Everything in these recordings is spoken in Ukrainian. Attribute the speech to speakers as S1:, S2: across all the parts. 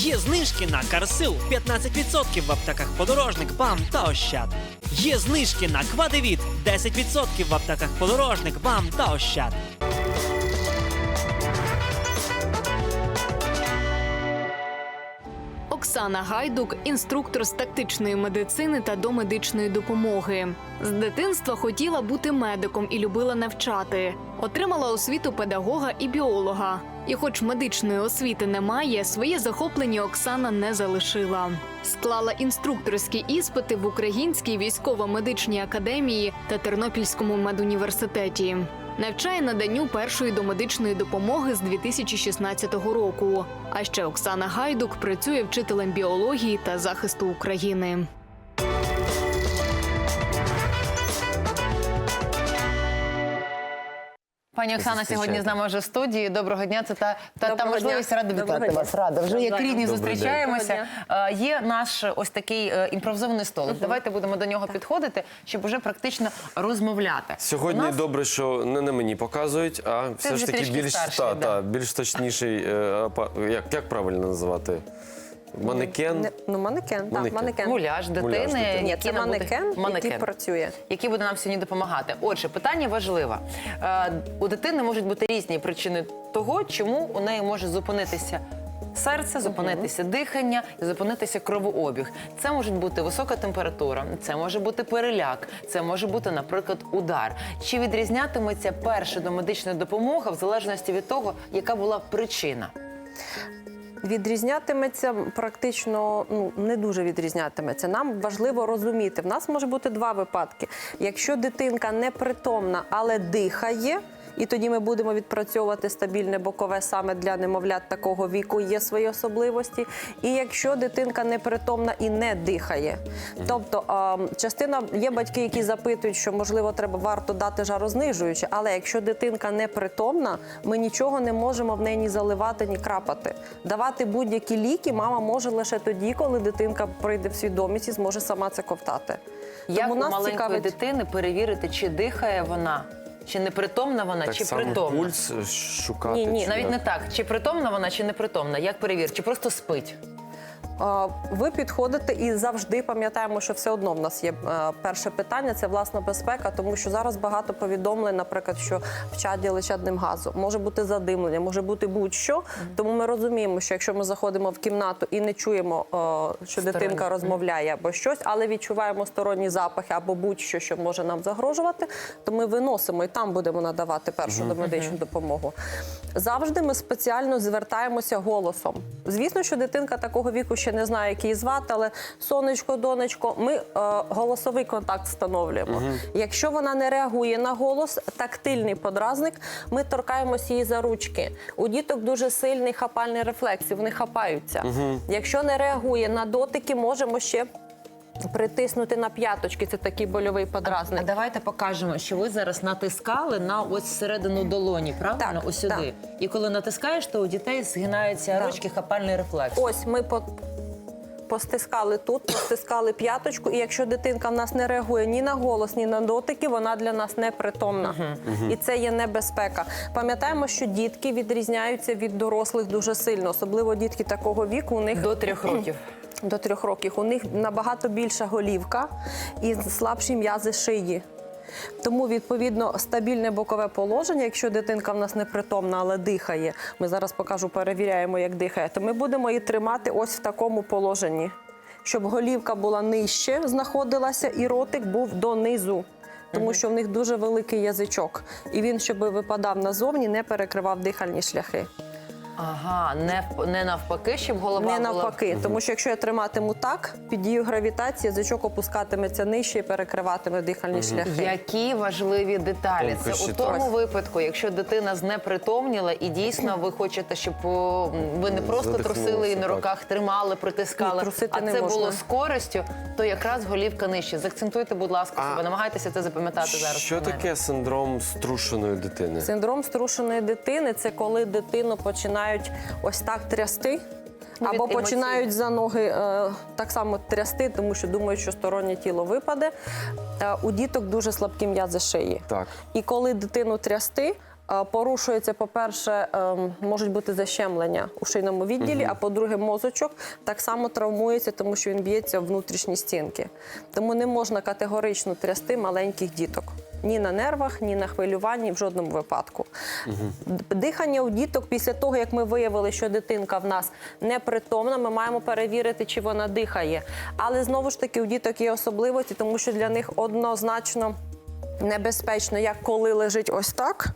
S1: Є знижки на Карсил 15% в аптеках Подорожник, БАМ та Ощад. Є знижки на Квадевіт 10% в аптеках Подорожник, БАМ та Ощад.
S2: Оксана Гайдук, інструктор з тактичної медицини та домедичної допомоги. З дитинства хотіла бути медиком і любила навчати. Отримала освіту педагога і біолога. І, хоч медичної освіти немає, своє захоплення Оксана не залишила. Склала інструкторські іспити в Українській військово-медичній академії та Тернопільському медуніверситеті. Навчає наданню першої домедичної допомоги з 2016 року. А ще Оксана Гайдук працює вчителем біології та захисту України.
S3: Пані Оксана сьогодні з нами вже в студії. Доброго дня. Це та, та, та можливість рада вітати вас. Рада. Вже як рідні зустрічаємося. Е, Є наш ось такий е, імпровізований столик. Давайте будемо до нього підходити, щоб уже практично розмовляти.
S4: Сьогодні
S3: нас-
S4: добре, що не на мені показують, а все ж таки більш
S3: старший,
S4: та,
S3: да.
S4: та, більш точніший е, як, як правильно називати? Манекен.
S5: Не- Ну, манекен, так,
S4: Манекен.
S5: манекен.
S3: Муляж дитини,
S4: Муляж дитини.
S5: Ні, це
S3: нам буде-
S5: манекен,
S3: манекен.
S5: який працює.
S3: який буде нам сьогодні допомагати. Отже, питання важливе. Е, у дитини можуть бути різні причини того, чому у неї може зупинитися. Серце, зупинитися дихання і зупинитися кровообіг. Це може бути висока температура, це може бути переляк, це може бути, наприклад, удар. Чи відрізнятиметься перша домедична допомога в залежності від того, яка була причина?
S5: Відрізнятиметься практично ну не дуже відрізнятиметься. Нам важливо розуміти. В нас може бути два випадки. Якщо дитинка непритомна, але дихає. І тоді ми будемо відпрацьовувати стабільне бокове саме для немовлят такого віку, є свої особливості. І якщо дитинка непритомна і не дихає, тобто частина є батьки, які запитують, що можливо треба варто дати жарознижуюче, але якщо дитинка непритомна, ми нічого не можемо в неї ні заливати, ні крапати. Давати будь-які ліки мама може лише тоді, коли дитинка прийде в свідомість і зможе сама це ковтати.
S3: Як у
S5: нас
S3: маленької
S5: цікавить-
S3: дитини перевірити, чи дихає вона, чи непритомна вона,
S4: Так
S3: чи
S4: само
S3: притомна?
S4: пульс е, шукати.
S5: Ні, ні,
S4: чи
S3: Навіть
S4: як?
S3: не так, чи притомна вона, чи непритомна. Як перевір? Чи просто спить?
S5: Ви підходите і завжди пам'ятаємо, що все одно в нас є е, перше питання це власна безпека, тому що зараз багато повідомлень, наприклад, що в чаді личадним газом може бути задимлення, може бути будь-що. Тому ми розуміємо, що якщо ми заходимо в кімнату і не чуємо, е, що дитинка розмовляє або щось, але відчуваємо сторонні запахи або будь-що, що може нам загрожувати, то ми виносимо і там будемо надавати першу домедичну допомогу. Завжди ми спеціально звертаємося голосом. Звісно, що дитинка такого віку ще не знає, як її звати, але сонечко, донечко, ми е, голосовий контакт встановлюємо. Якщо вона не реагує на голос, тактильний подразник, ми торкаємося її за ручки. У діток дуже сильний хапальний рефлекс, і вони хапаються. Якщо не реагує на дотики, можемо ще. Притиснути на п'яточки, це такий больовий подразник.
S3: А давайте покажемо, що ви зараз натискали на ось середину долоні, правильно?
S5: Так,
S3: ось сюди. І коли натискаєш, то у дітей згинаються
S5: Так.
S3: ручки, хапальний рефлекс.
S5: Ось ми по. Постискали тут, постискали п'яточку, і якщо дитинка в нас не реагує ні на голос, ні на дотики, вона для нас непритомна. І це є небезпека. Пам'ятаємо, що дітки відрізняються від дорослих дуже сильно, особливо дітки такого віку. У них
S3: До трьох років.
S5: до трьох років. У них набагато більша голівка і слабші м'язи шиї. Тому, відповідно, стабільне бокове положення, якщо дитинка в нас непритомна, але дихає, ми зараз покажу, перевіряємо, як дихає, то ми будемо її тримати ось в такому положенні, щоб голівка була нижче, знаходилася, і ротик був донизу. Тому що в них дуже великий язичок, і він, щоб випадав назовні, не перекривав дихальні шляхи.
S3: Ага, не, в- не навпаки, щоб голова
S5: Не
S3: була...
S5: навпаки, тому що якщо я триматиму так, під дією гравітації язичок опускатиметься нижче і перекриватиме дихальні шляхи.
S3: Які важливі деталі. Це
S4: Тонкощі,
S3: у тому
S5: так.
S3: випадку, якщо дитина знепритомніла і дійсно ви хочете, щоб о, ви не просто
S4: Задихнулася,
S3: трусили її на
S4: так.
S3: руках, тримали, притискали,
S5: Ні, трусити
S3: а
S5: не
S3: це
S5: можна.
S3: було з користю, то якраз голівка нижче. Закцентуйте, будь ласка,
S4: А
S3: себе, намагайтеся це запам'ятати зараз.
S4: Що таке синдром струшеної дитини?
S5: Синдром струшеної дитини це коли дитину починають ось так трясти.
S3: Від
S5: Або
S3: емоцій.
S5: починають за ноги е, так само трясти, тому що думають, що стороннє тіло випаде. Е, у діток дуже слабкі м'язи шиї.
S4: Так.
S5: І коли дитину трясти, е, порушується, по-перше, ем, можуть бути защемлення у шийному відділі, а по-друге, мозочок так само травмується, тому що він б'ється в внутрішні стінки. Тому не можна категорично трясти маленьких діток. Ні на нервах, ні на хвилюванні, в жодному випадку. Угу. Дихання у діток після того, як ми виявили, що дитинка в нас непритомна, ми маємо перевірити, чи вона дихає. Але знову ж таки у діток є особливості, тому що для них однозначно небезпечно, як коли лежить ось так.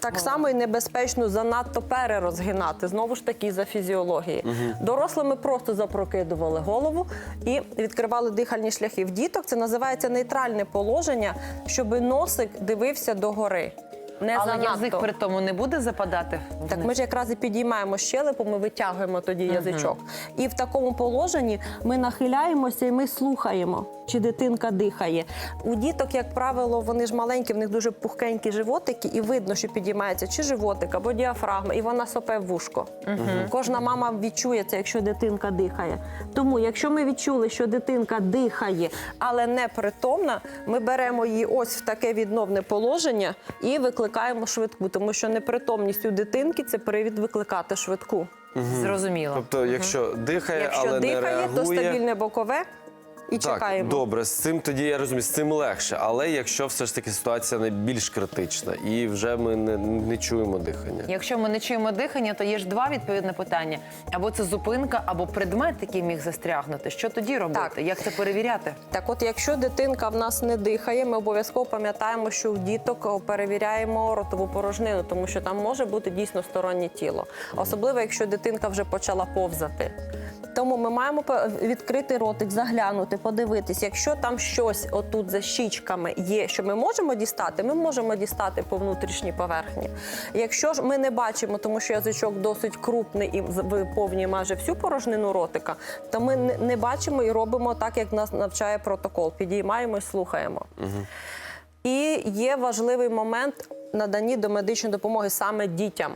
S5: Так само і небезпечно занадто перерозгинати, знову ж таки за фізіології. Дорослими просто запрокидували голову і відкривали дихальні шляхи. В діток це називається нейтральне положення, щоб носик дивився догори. Не
S3: Але
S5: занадто.
S3: язик при тому не буде западати.
S5: Так ми ж якраз і підіймаємо щелепу, ми витягуємо тоді язичок. І в такому положенні ми нахиляємося і ми слухаємо, чи дитинка дихає. У діток, як правило, вони ж маленькі, в них дуже пухкенькі животики, і видно, що підіймається чи животик, або діафрагма, і вона сопе в вушко. Кожна мама відчує це, якщо дитинка дихає. Тому, якщо ми відчули, що дитинка дихає, але не притомна, ми беремо її ось в таке відновне положення і викликаємо швидку, тому що непритомність у дитинки це привід викликати швидку.
S3: Зрозуміло.
S4: Тобто, якщо дихає,
S5: Якщо
S4: але не
S5: реагує... то стабільне бокове і
S4: Так,
S5: чекаємо.
S4: добре, з цим тоді я розумію, з цим легше. Але якщо все ж таки ситуація найбільш критична і вже ми не, не чуємо дихання.
S3: Якщо ми не чуємо дихання, то є ж два відповідні питання: або це зупинка, або предмет, який міг застрягнути. Що тоді робити?
S5: Так.
S3: Як це перевіряти?
S5: Так, от якщо дитинка в нас не дихає, ми обов'язково пам'ятаємо, що у діток перевіряємо ротову порожнину, тому що там може бути дійсно стороннє тіло, особливо якщо дитинка вже почала повзати. Тому ми маємо відкрити ротик, заглянути, подивитись. Якщо там щось отут за щічками є, що ми можемо дістати, ми можемо дістати по внутрішній поверхні. Якщо ж ми не бачимо, тому що язичок досить крупний і виповнює майже всю порожнину ротика, то ми не- бачимо і робимо так, як нас навчає протокол. Підіймаємо і слухаємо. І є важливий момент наданні до медичної допомоги саме дітям.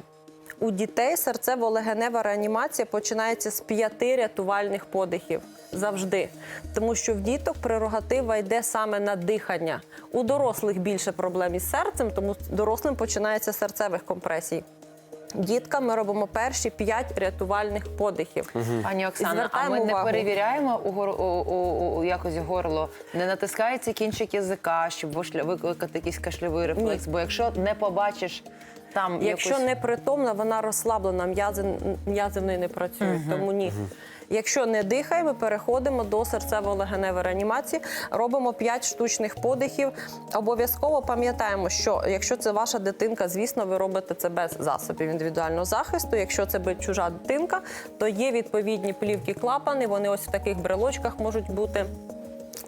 S5: У дітей серцево-легенева реанімація починається з п'яти рятувальних подихів завжди. Тому що в діток прерогатива йде саме на дихання. У дорослих більше проблем із серцем, тому дорослим починається серцевих компресій. Діткам ми робимо перші п'ять рятувальних подихів.
S3: Пані Оксана, а ми не
S5: увагу.
S3: перевіряємо у, гор... у, у, у якось горло, не натискається кінчик язика, щоб викликати якийсь кашльовий рефлекс. Бо якщо не побачиш там
S5: Якщо
S3: якусь...
S5: не притомна, вона розслаблена, м'язи м'язи в неї не працюють, тому ні. Якщо не дихає, ми переходимо до серцево-легеневої реанімації, робимо 5 штучних подихів. Обов'язково пам'ятаємо, що якщо це ваша дитинка, звісно, ви робите це без засобів індивідуального захисту. Якщо це би чужа дитинка, то є відповідні плівки клапани. Вони ось в таких брелочках можуть бути.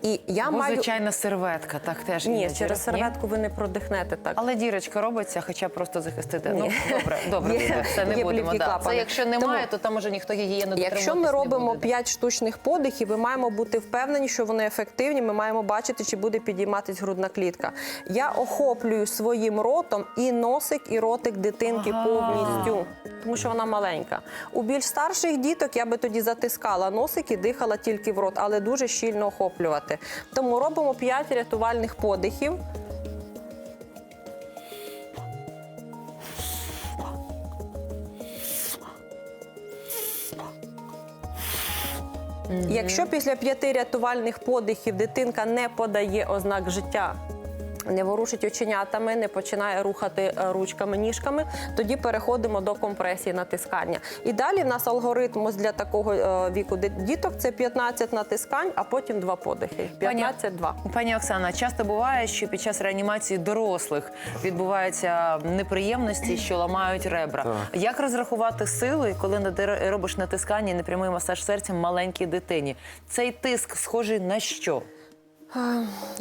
S5: І я
S3: Або
S5: маю
S3: звичайна серветка, так теж
S5: ні,
S3: іноді,
S5: через серветку ви не продихнете так.
S3: Але дірочка робиться, хоча просто захистити.
S5: Ні.
S3: Ну добре, добре,
S5: Є-
S3: добре, це не
S5: є
S3: будемо. Да. Це якщо немає,
S5: Тому-
S3: то там уже ніхто гігієну
S5: Якщо ми робимо
S3: буде.
S5: 5 штучних подихів, ми маємо бути впевнені, що вони ефективні. Ми маємо бачити, чи буде підійматись грудна клітка. Я охоплюю своїм ротом і носик, і ротик дитинки повністю, тому що вона маленька. У більш старших діток я би тоді затискала носик і дихала тільки в рот, але дуже щільно охоплювати. Тому робимо 5 рятувальних подихів. Якщо після п'яти рятувальних подихів дитинка не подає ознак життя, не ворушить оченятами, не починає рухати е, ручками, ніжками, тоді переходимо до компресії натискання. І далі в нас алгоритм для такого е, віку діток це 15 натискань, а потім два подихи. 15-2.
S3: Пані Оксана, часто буває, що під час реанімації дорослих відбуваються неприємності, що ламають ребра. Як розрахувати сили, коли робиш натискання і непрямий масаж серця маленькій дитині? Цей тиск схожий на що?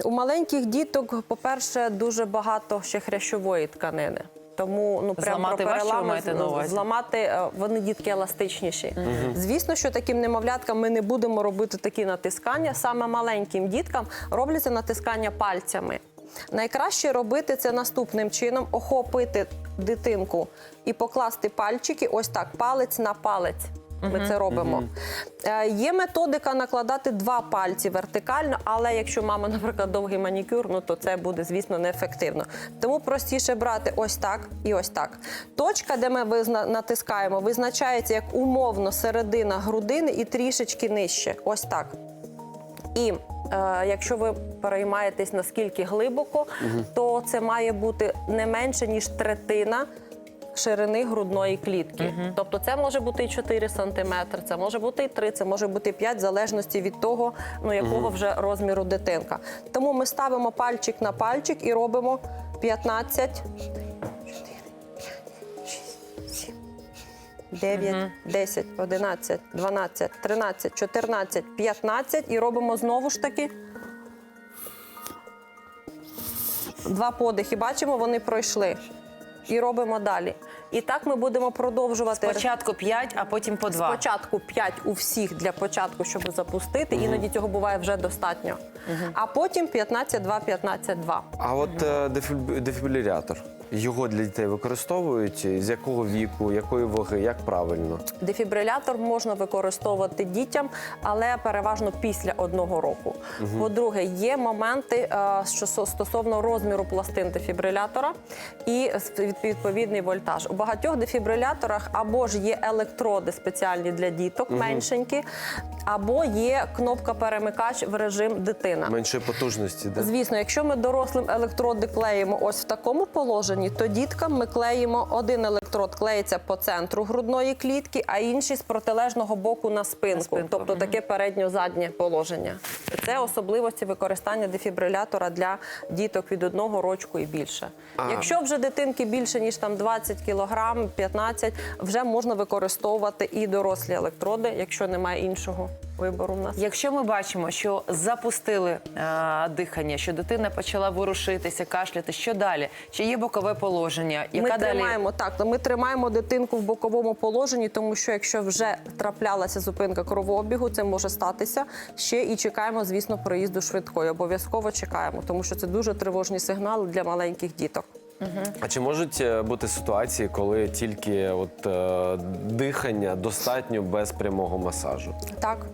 S5: У маленьких діток, по-перше, дуже багато ще хрящової тканини. Тому ну прям
S3: Зламати
S5: про перелами
S3: маєте на увазі?
S5: зламати е, вони дітки еластичніші. Звісно, що таким немовляткам ми не будемо робити такі натискання. Саме маленьким діткам робляться натискання пальцями. Найкраще робити це наступним чином: охопити дитинку і покласти пальчики, ось так, палець на палець. Ми це робимо. Е, Є методика накладати два пальці вертикально, але якщо мама, наприклад, довгий манікюр, ну то це буде, звісно, неефективно. Тому простіше брати ось так і ось так. Точка, де ми визна- натискаємо, визначається як умовно середина грудини і трішечки нижче. Ось так. І е, якщо ви переймаєтесь наскільки глибоко, то це має бути не менше ніж третина. Ширини грудної клітки. Тобто це може бути і 4 см, це може бути і 3, це може бути і 5, в залежності від того, ну якого вже розміру дитинка. Тому ми ставимо пальчик на пальчик і робимо 15, 9, 10, 11, 12, 13, 14, 15 і робимо знову ж таки два подихи. Бачимо, вони пройшли. І робимо далі. І так ми будемо продовжувати.
S3: Спочатку 5, а потім по 2.
S5: Спочатку 5 у всіх для початку, щоб запустити. Іноді цього буває вже достатньо. А потім 15, 2, 15, 2.
S4: А от дефіб- дефібрилятор. Його для дітей використовують з якого віку, якої ваги, як правильно?
S5: Дефібрилятор можна використовувати дітям, але переважно після одного року. По-друге, є моменти, е, що со- стосовно розміру пластин дефібрилятора і відповідний вольтаж. У багатьох дефібриляторах або ж є електроди спеціальні для діток, меншенькі, або є кнопка перемикач в режим дитина.
S4: Меншої потужності, де?
S5: Звісно, якщо ми дорослим електроди клеїмо ось в такому положенні, то діткам ми клеїмо один електрод клеїться по центру грудної клітки, а інший з протилежного боку на спинку,
S3: спинку,
S5: тобто таке передньо-заднє положення. Це особливості використання дефібрилятора для діток від одного рочку і більше. Якщо вже дитинки більше ніж там 20 кг, 15, вже можна використовувати і дорослі електроди, якщо немає іншого вибору в нас.
S3: Якщо ми бачимо, що запустили е, дихання, що дитина почала ворушитися, кашляти, що далі? Чи є бокове положення? Яка
S5: ми
S3: далі?
S5: тримаємо так. Ми тримаємо дитинку в боковому положенні, тому що якщо вже траплялася зупинка кровообігу, це може статися ще і чекаємо, звісно, проїзду швидкої. Обов'язково чекаємо, тому що це дуже тривожні сигнали для маленьких діток.
S4: А чи можуть е, бути ситуації, коли тільки от е, дихання достатньо без прямого масажу?
S5: Так.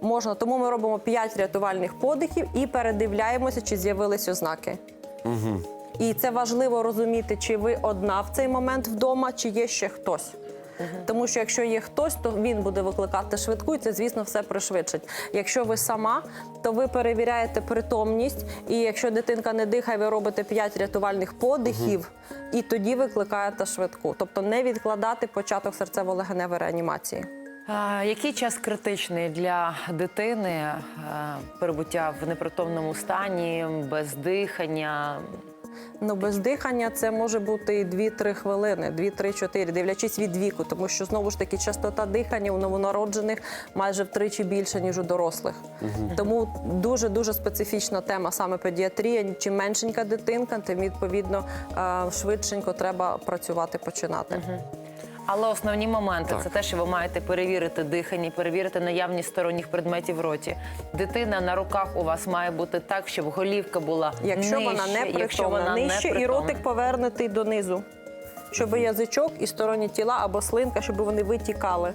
S5: Можна, тому ми робимо 5 рятувальних подихів і передивляємося, чи з'явились ознаки. Угу. І це важливо розуміти, чи ви одна в цей момент вдома, чи є ще хтось. Тому що якщо є хтось, то він буде викликати швидку, і це, звісно, все пришвидшить. Якщо ви сама, то ви перевіряєте притомність, і якщо дитинка не дихає, ви робите 5 рятувальних подихів, і тоді викликаєте швидку. Тобто не відкладати початок серцево-легеневої реанімації.
S3: Який час критичний для дитини е, перебуття в непритомному стані, без дихання?
S5: Ну, без дихання це може бути і 2-3 хвилини, 2-3-4, дивлячись від віку, тому що знову ж таки частота дихання у новонароджених майже втричі більше, ніж у дорослих. Тому дуже дуже специфічна тема саме педіатрія. Чим меншенька дитинка, тим відповідно е, швидшенько треба працювати, починати.
S3: Але основні моменти
S4: Так.
S3: це те, що ви маєте перевірити дихання, перевірити наявність сторонніх предметів в роті. Дитина на руках у вас має бути так, щоб голівка була
S5: Якщо
S3: нижче,
S5: вона не
S3: якщо вона
S5: нижче, і ротик повернутий донизу. Щоб язичок і сторонні тіла або слинка, щоб вони витікали.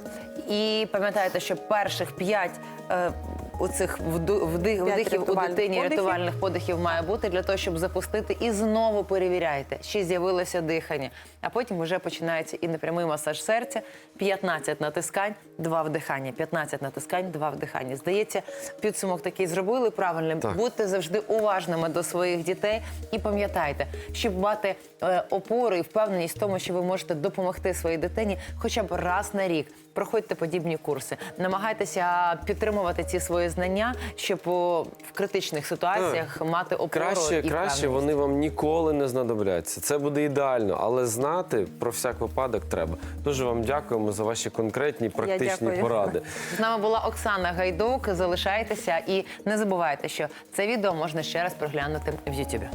S3: І пам'ятайте, що перших п'ять е, оцих вду- вдих-
S5: П'ять
S3: вдихів у
S5: рятувальних
S3: дитині
S5: подихів.
S3: рятувальних подихів має бути для того, щоб запустити і знову перевіряйте, чи з'явилося дихання. А потім вже починається і непрямий масаж серця, 15 натискань, 2 вдихання, 15 натискань, 2 вдихання. Здається, підсумок такий зробили правильним.
S4: Так.
S3: Будьте завжди уважними до своїх дітей і пам'ятайте, щоб мати е, опору і впевненість в тому, що ви можете допомогти своїй дитині хоча б раз на рік. Проходьте подібні курси, намагайтеся підтримувати ці свої знання, щоб в критичних ситуаціях мати опору
S4: Краще,
S3: і
S4: краще вони вам ніколи не знадобляться. Це буде ідеально, але знати про всяк випадок треба. Дуже вам дякуємо за ваші конкретні практичні поради.
S3: З нами була Оксана Гайдук. Залишайтеся і не забувайте, що це відео можна ще раз проглянути в Ютубі.